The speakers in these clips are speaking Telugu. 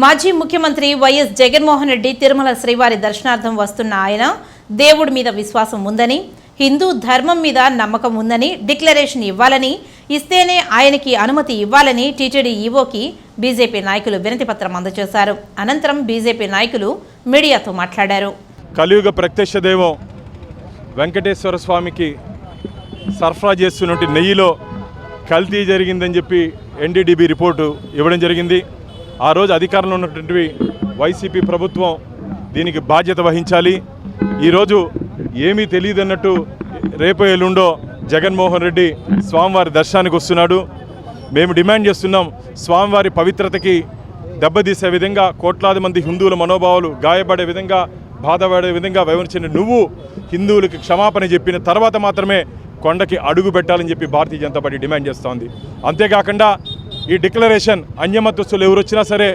మాజీ ముఖ్యమంత్రి వైఎస్ జగన్మోహన్ రెడ్డి తిరుమల శ్రీవారి దర్శనార్థం వస్తున్న ఆయన దేవుడి మీద విశ్వాసం ఉందని హిందూ ధర్మం మీద నమ్మకం ఉందని డిక్లరేషన్ ఇవ్వాలని ఇస్తేనే ఆయనకి అనుమతి ఇవ్వాలని టీటీడీ ఈవోకి బీజేపీ నాయకులు వినతిపత్రం అందజేశారు. అనంతరం బీజేపీ నాయకులు మీడియాతో మాట్లాడారు. కలియుగ ప్రత్యక్ష దైవం వెంకటేశ్వర స్వామికి సరఫరా చేస్తున్నటువంటి నెయ్యిలో కల్తీ జరిగిందని చెప్పి ఎన్డీడీబీ రిపోర్టు ఇవ్వడం జరిగింది. ఆ రోజు అధికారంలో ఉన్నటువంటి వైసీపీ ప్రభుత్వం దీనికి బాధ్యత వహించాలి. ఈరోజు ఏమీ తెలియదన్నట్టు రేపు ఎల్లుండో జగన్మోహన్ రెడ్డి స్వామివారి దర్శనానికి వస్తున్నాడు. మేము డిమాండ్ చేస్తున్నాం స్వామివారి పవిత్రతకి దెబ్బతీసే విధంగా కోట్లాది మంది హిందువుల మనోభావాలు గాయపడే విధంగా బాధపడే విధంగా వివరించిన నువ్వు హిందువులకి క్షమాపణ చెప్పిన తర్వాత మాత్రమే కొండకి అడుగు పెట్టాలని చెప్పి భారతీయ జనతా పార్టీ డిమాండ్ చేస్తోంది. అంతేకాకుండా ఈ డిక్లరేషన్ అన్యమతస్తులు ఎవరు వచ్చినా సరే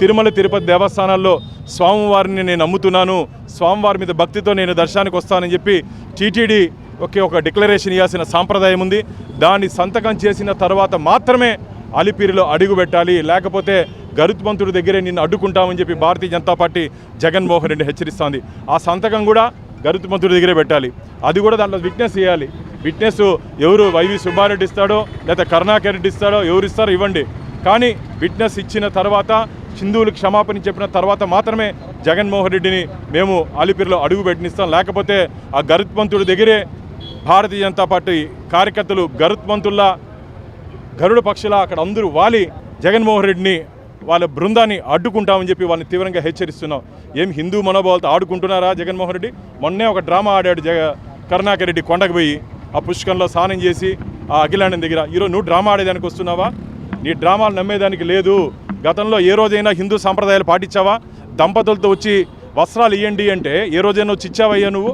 తిరుమల తిరుపతి దేవస్థానాల్లో స్వామివారిని నేను నమ్ముతున్నాను. స్వామివారి మీద భక్తితో నేను దర్శనానికి వస్తానని చెప్పి టీటీడీ ఒకే ఒక డిక్లరేషన్ ఇవ్వాల్సిన సాంప్రదాయం ఉంది. దాన్ని సంతకం చేసిన తర్వాత మాత్రమే అలిపిరిలో అడుగు పెట్టాలి. లేకపోతే గరుత్మంతుడి దగ్గరే నిన్ను అడ్డుకుంటామని చెప్పి భారతీయ జనతా పార్టీ జగన్మోహన్ రెడ్డి హెచ్చరిస్తోంది. ఆ సంతకం కూడా గరుత్మంతుడి దగ్గరే పెట్టాలి. అది కూడా దాంట్లో విట్నెస్ చేయాలి విట్నెస్ ఎవరు వైవి సుబ్బారెడ్డి ఇస్తాడో లేదా కరుణాకర్ రెడ్డి ఇస్తాడో ఎవరు ఇస్తారో ఇవ్వండి. కానీ విట్నెస్ ఇచ్చిన తర్వాత హిందువులు క్షమాపణ చెప్పిన తర్వాత మాత్రమే జగన్మోహన్ రెడ్డిని మేము అలిపిరిలో అడుగు పెట్టినిస్తాం. లేకపోతే ఆ గరుత్మంతుడి దగ్గరే భారతీయ జనతా పార్టీ కార్యకర్తలు గరుత్మంతుల్లా గరుడ పక్షుల అక్కడ అందరూ వాలి జగన్మోహన్ రెడ్డిని వాళ్ళ బృందాన్ని అడ్డుకుంటామని చెప్పి వాళ్ళని తీవ్రంగా హెచ్చరిస్తున్నాం. ఏం హిందూ మనోభావాలతో ఆడుకుంటున్నారా జగన్మోహన్ రెడ్డి? మొన్నే ఒక డ్రామా ఆడాడు జగ కరుణాకర్ రెడ్డి కొండకు పోయి. ఆ పుష్కంలో స్నానం చేసి ఆ అఖిలాండం దగ్గర. ఈరోజు నువ్వు డ్రామా ఆడేదానికి వస్తున్నావా? నీ డ్రామాలు నమ్మేదానికి లేదు. గతంలో ఏ రోజైనా హిందూ సాంప్రదాయాలు పాటించావా? దంపతులతో వచ్చి వస్త్రాలు ఇవ్వండి అంటే ఏ రోజైనా వచ్చి ఇచ్చావయ్యా నువ్వు?